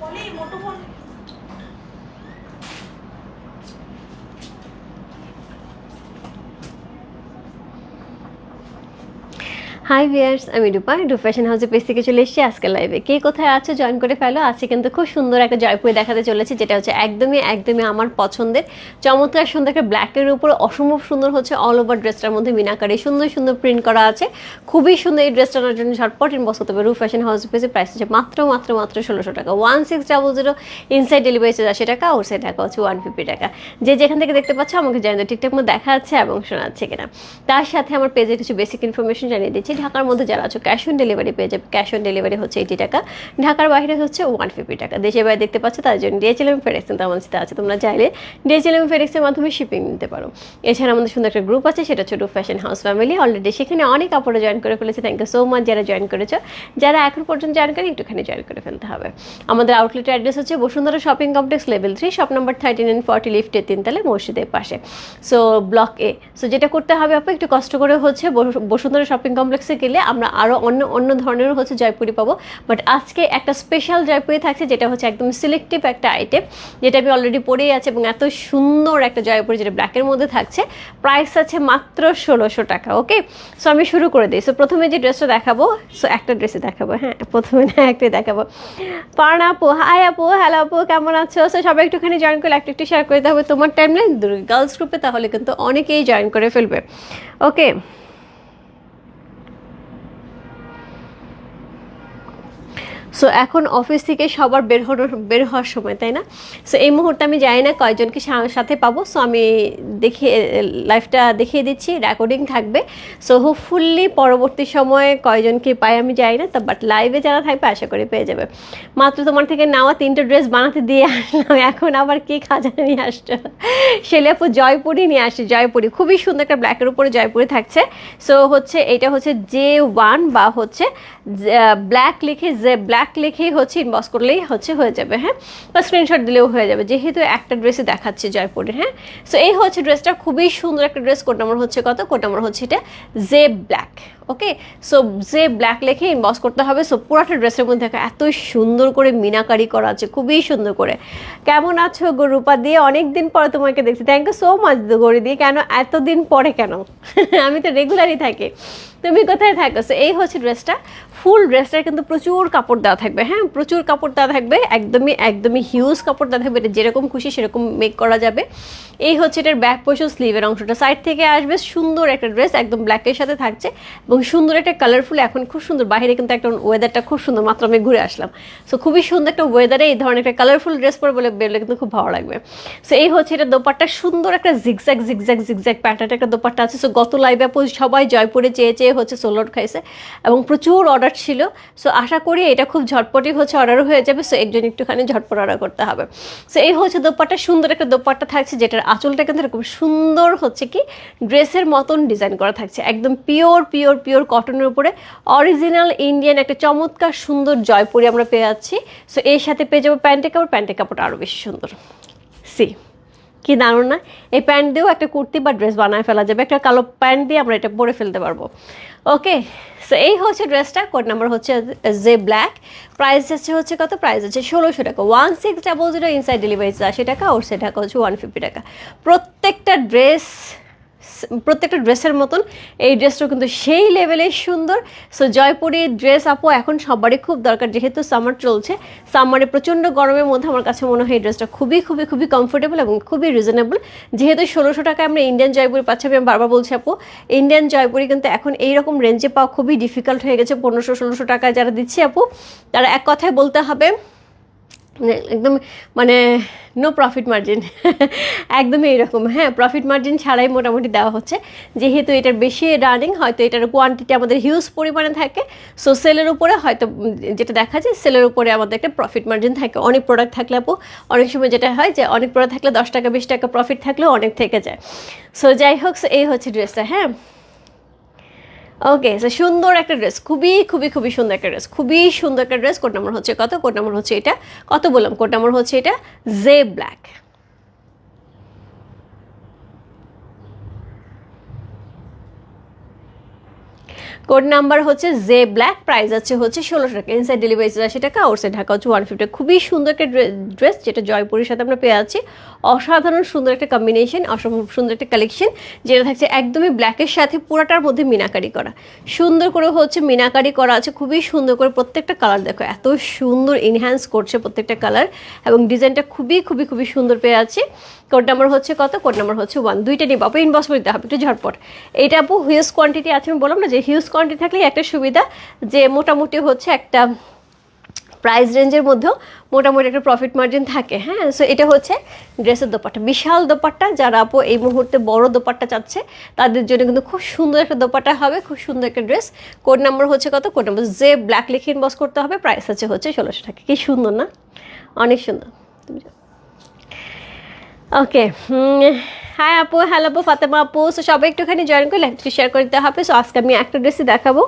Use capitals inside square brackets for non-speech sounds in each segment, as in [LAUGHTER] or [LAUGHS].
我那一亩问 high viewers আমি রূপা রূপ fashion হাউসে পেজ থেকে চলে এসেছি আজকে লাইভে কে কোথায় আছো জয়েন করে ফেলো? আজকে কিন্তু খুব সুন্দর একটা জয়পুরে দেখাতে চলেছে, যেটা হচ্ছে একদমই একদমই আমার পছন্দের। চমৎকার সুন্দর একটা ব্ল্যাকের উপর অসম্ভব সুন্দর হচ্ছে অল ওভার ড্রেসটার মধ্যে মিনাকারি সুন্দর সুন্দর প্রিন্ট করা আছে। খুবই সুন্দর এই ড্রেসটার জন্য ঝটপট ইনবক্স করতে হবে। রূপ ফ্যাশন হাউস পেজে প্রাইস হচ্ছে মাত্র মাত্র মাত্র ষোলোশো টাকা। One six double zero inside delivery charge আশি টাকা ওর সাইড টাকা হচ্ছে ওয়ান ফিফটি টাকা। যে যেখান থেকে দেখতে পাচ্ছ, আমাকে জানিয়ে ঠিকঠাক মতো দেখা যাচ্ছে এবং শোনা যাচ্ছে কিনা। তার সাথে আমার পেজে কিছু বেসিক ইনফরমেশন জানিয়ে দিচ্ছি। ঢাকার মধ্যে যারা আছো ক্যাশ অন ডেলিভারি পেয়ে যাবে। ক্যাশ অন ডেলিভারি হচ্ছে এইটি টাকা। ঢাকার বাইরে হচ্ছে ওয়ান ফিফটি টাকা। দেশের বাইরে দেখতে পাচ্ছ, তার জন্য ডিএচএলএম ফেরেক্স কিন্তু আমার সাথে আছে। তোমরা চাইলে ডিএচএলএম ফেরেক্সের মাধ্যমে শিপিং নিতে পারো। এছাড়া আমাদের সুন্দর একটা গ্রুপ আছে, সেটা ছোটো ফ্যাশন হাউস ফ্যামিলি অলরেডি সেখানে অনেক কাপড়ে জয়েন করে ফেলেছে। থ্যাংক ইউ সো মাচ যারা জয়েন করেছ। যারা এখন পর্যন্ত জয়েন করে একটুখানি জয়েন করে ফেলতে হবে। আমাদের আউটলেটের অ্যাড্রেস হচ্ছে Bashundhara shopping complex level three shop number thirty nine forty লিফটের তিনতলে, মসজিদের পাশে। সো ব্লক এ সো যেটা করতে হবে আপু, একটু কষ্ট করে হচ্ছে বসু- বসুন্ধরা শপিং কমপ্লেক্সে গেলে আমরা আরও অন্য অন্য ধরনেরও হচ্ছে জয়পুরি পাবো। বাট আজকে একটা স্পেশাল জয়পুরি থাকছে, যেটা হচ্ছে একদম সিলেক্টিভ একটা আইটেম যেটা আমি অলরেডি পরেই আছে এবং এত সুন্দর একটা জয়পুরি যেটা ব্ল্যাকের মধ্যে থাকছে। প্রাইস আছে মাত্র ষোলোশো টাকা ওকে সো আমি শুরু করে দিই। সো প্রথমে যে ড্রেসটা দেখাবো সো একটা ড্রেসে দেখাবো হ্যাঁ প্রথমে না একটাই দেখাবো। পার্ন আপু হাই আপু হ্যালো আপু, কেমন আছো? সো সবাই একটুখানি জয়েন করলে একটা একটু শেয়ার করে হবে তোমার টাইম লাইন গার্লস গ্রুপে তাহলে কিন্তু অনেকেই জয়েন করে ফেলবে ওকে সো এখন অফিস থেকে সবার বের হওয়ার বের হওয়ার সময়, তাই না? সো এই মুহূর্তে আমি জানি না কয়জনকে সাথে পাবো। সো আমি দেখিয়ে লাইফটা দেখিয়ে দিচ্ছি রেকর্ডিং থাকবে। সো হোপফুল্লি পরবর্তী সময়ে কয়জনকে পাই আমি জানি না, তা বাট লাইভে যারা থাকবে, আশা করি পেয়ে যাবে। মাত্র তোমার থেকে নেওয়া তিনটে ড্রেস বানাতে দিয়ে আসলাম, এখন আবার কি খাজানা নিয়ে আসছো? শেলিয়াপু জয়পুরি নিয়ে আসছে, জয়পুরি। খুবই সুন্দর একটা ব্ল্যাকের উপরে জয়পুরি থাকছে। সো হচ্ছে, এটা হচ্ছে জে ওয়ান বা হচ্ছে ব্ল্যাক লিখে যে ব্ল্যাক লিখেই হচ্ছে ইনবক্স করলেই হচ্ছে হয়ে যাবে হ্যাঁ? বা স্ক্রিনশট দিলেও হয়ে যাবে, যেহেতু একটা ড্রেসে দেখাচ্ছে জয়পুরের হ্যাঁ? সো এই হচ্ছে ড্রেসটা খুবই সুন্দর একটা ড্রেস কোড নাম্বার হচ্ছে কত? কোড নাম্বার হচ্ছে এটা J black okay so J black লিখে ইনবক্স করতে হবে সো পুরাটা ড্রেসের মধ্যে এত সুন্দর করে মিনাকারি করা আছে, খুবই সুন্দর করে। কেমন আছো গো রূপা দিয়ে? অনেক দিন পরে তোমাকে দেখছি। থ্যাংক ইউ সো মাচ গড়ি দিয়ে। কেন? এতদিন পরে কেন? [LAUGHS] আমি তো রেগুলারই থাকি। তুমি কোথায় থাকো? সো এই হচ্ছে ড্রেসটা ফুল ড্রেসটার কিন্তু প্রচুর কাপড় দেওয়া থাকবে হ্যাঁ? প্রচুর কাপড় দেওয়া থাকবে, একদমই একদমই হিউজ কাপড় দেওয়া থাকবে। এটা যেরকম খুশি সেরকম মেক করা যাবে। এই হচ্ছে এটার ব্যাক পোর্শন স্লিভের অংশটা। সাইড থেকে আসবে সুন্দর একটা ড্রেস একদম ব্ল্যাকের সাথে থাকছে এবং সুন্দর একটা কালারফুল এখন খুব সুন্দর। বাইরে কিন্তু একটা ওয়েদারটা খুব সুন্দর। মাত্র আমি ঘুরে আসলাম। সো খুবই সুন্দর একটা ওয়েদারে এই ধরনের একটা কালারফুল ড্রেস পরে বলে বেরোলে কিন্তু খুব ভালো লাগবে। সো এই হচ্ছে এটা দোপাট্টা। সুন্দর একটা জিগজ্যাগ জিগজ্যাগ জিগজ্যাগ প্যাটার্ন একটা দোপাট্টা আছে। সো গত লাইভে সবাই জয়পুরে চেয়ে চেয়ে হচ্ছে সোলোড খাইছে। এবং প্রচুর অর্ডার ছিল। সো আশা করি এটা খুব ঝটপটই হচ্ছে অর্ডারও হয়ে যাবে। সো একজন একটুখানি ঝটপট অর্ডার করতে হবে। সো এই হচ্ছে দোপাট্টা। সুন্দর একটা দোপাট্টা থাকছে যেটার আঁচলটা কিন্তু এরকম সুন্দর হচ্ছে কি, ড্রেসের মতন ডিজাইন করা থাকছে। একদম পিওর পিওর পিওর কটনের উপরে। অরিজিনাল ইন্ডিয়ান একটা চমৎকার সুন্দর জয়পুরি আমরা পেয়ে যাচ্ছি। সো এর সাথে পেয়ে যাব প্যান্টের কাপড়। প্যান্টের কাপড়টা আরও বেশি সুন্দর। সি কি দারুণ না? এই প্যান্ট দিয়েও একটা কুর্তি বা ড্রেস বানায় ফেলা যাবে। একটা কালো প্যান্ট দিয়ে আমরা এটা পরে ফেলতে পারব। ওকে সো এই হচ্ছে ড্রেসটা। কোড নাম্বার হচ্ছে জে ব্ল্যাক প্রাইস হচ্ছে হচ্ছে কত? প্রাইস হচ্ছে ষোলোশো টাকা। One six double zero inside delivery আশি টাকা ওর সে টাকা হচ্ছে ওয়ান ফিফটি টাকা। প্রত্যেকটা ড্রেস প্রত্যেকটা ড্রেসের মতন। এই ড্রেসটাও কিন্তু সেই লেভেলে সুন্দর। সো জয়পুরি ড্রেস আপু, এখন সবারই খুব দরকার, যেহেতু সামার চলছে। সামারে প্রচণ্ড গরমের মধ্যে আমার কাছে মনে হয় এই ড্রেসটা খুবই খুবই খুবই কমফোর্টেবল এবং খুবই রিজনেবল যেহেতু ষোলোশো টাকায় আমরা ইন্ডিয়ান জয়পুরি পাচ্ছি, আমি বারবার বলছি আপু ইন্ডিয়ান জয়পুরি কিন্তু এখন এইরকম রেঞ্জে পাওয়া খুবই ডিফিকাল্ট হয়ে গেছে। পনেরোশো, ষোলোশো টাকায় যারা দিচ্ছে আপু, তারা এক কথায় বলতে হবে একদম মানে নো প্রফিট মার্জিন একদমই এরকম। হ্যাঁ প্রফিট মার্জিন ছাড়াই মোটামুটি দেওয়া হচ্ছে। যেহেতু এটার বেশি রানিং হয়তো এটার কোয়ান্টিটি আমাদের হিউজ পরিমাণে থাকে। সো সেলের উপরে হয়তো যেটা দেখা যায় সেলের উপরে আমাদের একটা প্রফিট মার্জিন থাকে। অনেক প্রোডাক্ট থাকলে আপু, অনেক সময় যেটা হয় যে অনেক প্রোডাক্ট থাকলে দশ টাকা, বিশ টাকা প্রফিট থাকলেও অনেক থেকে যায়। সো যাই হোক এই হচ্ছে ড্রেসটা হ্যাঁ? ওকে সো সুন্দর একটা ড্রেস খুবই খুবই খুবই সুন্দর একটা ড্রেস খুবই সুন্দর একটা ড্রেস কোড নাম্বার হচ্ছে কত? কোড নাম্বার হচ্ছে এটা, কত বললাম? কোড নাম্বার হচ্ছে এটা জে ব্ল্যাক কোড নাম্বার হচ্ছে জে ব্ল্যাক, প্রাইস আছে হচ্ছে ষোলোশো টাকা। ইনসাইড ডেলিভারি আশি টাকা আউটসাইড ঢাকা হচ্ছে ওয়ান ফিফটি খুবই সুন্দর একটা ড্রেস যেটা জয়পুরের সাথে আমরা পেয়ে আছি অসাধারণ সুন্দর একটা কম্বিনেশন অসম্ভব সুন্দর একটা কালেকশন যেটা থাকছে একদমই ব্ল্যাকের সাথে পুরাটার মধ্যে মিনাকারি করা। সুন্দর করে হচ্ছে মিনাকারি করা আছে, খুবই সুন্দর করে প্রত্যেকটা কালার দেখো, এত সুন্দর ইনহ্যান্স করছে প্রত্যেকটা কালার এবং ডিজাইনটা খুবই খুবই খুবই সুন্দর পেয়ে আছে কোড নাম্বার হচ্ছে কত? কোড নাম্বার হচ্ছে ওয়ান দুইটা নিব, আপু ইনবক্স করে দিতে হবে, একটু ঝটপট। এটা আপু হিউজ কোয়ান্টিটি আছে, আমি বললাম না যে হিউজ কোয়ান্টিটি থাকলে একটা সুবিধা যে মোটামুটি হচ্ছে একটা প্রাইস রেঞ্জের মধ্যেও মোটামুটি একটা প্রফিট মার্জিন থাকে হ্যাঁ? সো এটা হচ্ছে ড্রেসের দোপাট্টা। বিশাল দোপাট্টা, যারা আপু এই মুহূর্তে বড় দোপাট্টা চাচ্ছে, তাদের জন্য কিন্তু খুব সুন্দর একটা দোপাট্টা হবে, খুব সুন্দর একটা ড্রেস কোড নাম্বার হচ্ছে কত? কোড নাম্বার যে ব্ল্যাক লিখে ইনবক্স করতে হবে প্রাইস আছে হচ্ছে ষোলোশো টাকা। কি সুন্দর না? অনেক সুন্দর। ওকে হ্যাঁ আপু, হ্যালো আপু, ফাতেমা আপু। সো সবাই একটুখানি জয়েন করে লাইভটি শেয়ার করে দিতে হবে। সো আজকে আমি একটা ড্রেসই দেখাবো।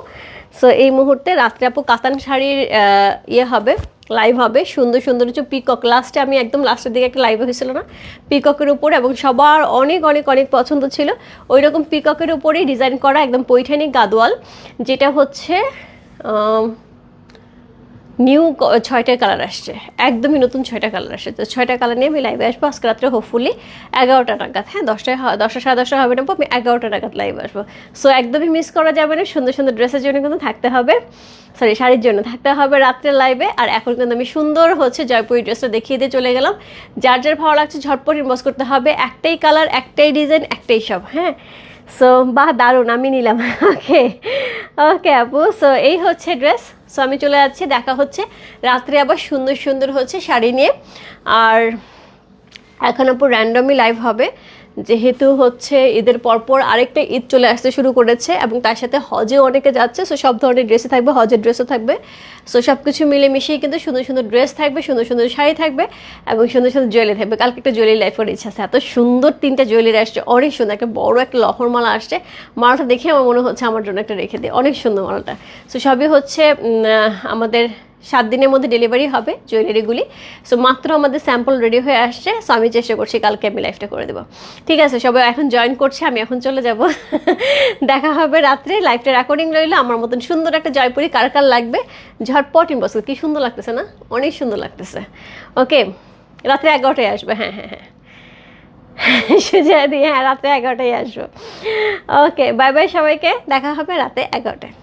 সো এই মুহূর্তে রাত্রে আপু কাতান শাড়ির ইয়ে হবে লাইভ হবে। সুন্দর সুন্দর হচ্ছে পিকক লাস্টে আমি একদম লাস্টের দিকে একটা লাইভ হয়েছিল না? পিককের উপর এবং সবার অনেক অনেক অনেক পছন্দ ছিল। ওই রকম পিককের উপরেই ডিজাইন করা একদম পৈঠানি গাদোয়াল যেটা হচ্ছে নিউ ছয়টা কালার আসছে। একদমই নতুন ছয়টা কালার আসছে। তো ছয়টা কালার নিয়ে আমি লাইভে আসব। আজকে রাত্রে হোপফুলি এগারোটা নাগাদ। হ্যাঁ দশটায় দশটা সাড়ে দশটা হবে না আমি এগারোটা নাগাদ লাইভে আসব। সো একদমই মিস করা যাবে না। সুন্দর সুন্দর ড্রেসের জন্য কিন্তু থাকতে হবে। সরি শাড়ির জন্য থাকতে হবে রাত্রে লাইভে আর এখন কিন্তু আমি সুন্দর হচ্ছে জয়পুরি ড্রেসটা দেখিয়ে দিয়ে চলে গেলাম। যার যার ভালো লাগছে ঝটপট ইনবক্স করতে হবে। একটাই কালার একটাই ডিজাইন একটাই সব। হ্যাঁ? সো বাহ, দারুণ, আমি নিলাম। [LAUGHS] ওকে ওকে আপু সো এই হচ্ছে ড্রেস সো আমি চলে যাচ্ছি, দেখা হচ্ছে। রাত্রে আবার সুন্দর সুন্দর হচ্ছে শাড়ি নিয়ে। আর এখন আপু র্যান্ডমই লাইভ হবে। যেহেতু হচ্ছে ঈদের পরপর আরেকটা ঈদ চলে আসতে শুরু করেছে এবং তার সাথে হজেও অনেকে যাচ্ছে সো সব ধরনের ড্রেসই থাকবে, হজের ড্রেসও থাকবে। সো সব কিছু মিলেমিশেই কিন্তু সুন্দর সুন্দর ড্রেস থাকবে, সুন্দর সুন্দর শাড়ি থাকবে এবং সুন্দর সুন্দর জুয়েলারি থাকবে। কালকে একটা জুয়েলারি করার ইচ্ছা আছে। এত সুন্দর তিনটা জুয়েলারি আসছে, অনেক সুন্দর। একটা বড় একটা লহর মালা আসছে। মালাটা দেখে আমার মনে হচ্ছে আমার জন্য একটা রেখে দিই অনেক সুন্দর মালাটা। সো সবই হচ্ছে আমাদের সাত দিনের মধ্যে ডেলিভারি হবে জুয়েলারিগুলি সো মাত্র আমাদের স্যাম্পল রেডি হয়ে আসছে। সো আমি চেষ্টা করছি কালকে আমি লাইফটা করে দেবো। ঠিক আছে, সবাই এখন জয়েন করছে, আমি এখন চলে যাব। [LAUGHS] দেখা হবে রাত্রে। লাইফটা রেকর্ডিং রইল। আমার মতন সুন্দর একটা জয়পুরি কার কার লাগবে? ঝটপট ইনবক্স কি সুন্দর লাগতেছে না? অনেক সুন্দর লাগতেছে। ওকে রাত্রে এগারোটায় আসবে। হ্যাঁ হ্যাঁ হ্যাঁ। [LAUGHS] সুজয় দি হ্যাঁ রাতে এগারোটায় আসব। ওকে বাই বাই সবাইকে। দেখা হবে রাতে এগারোটায়।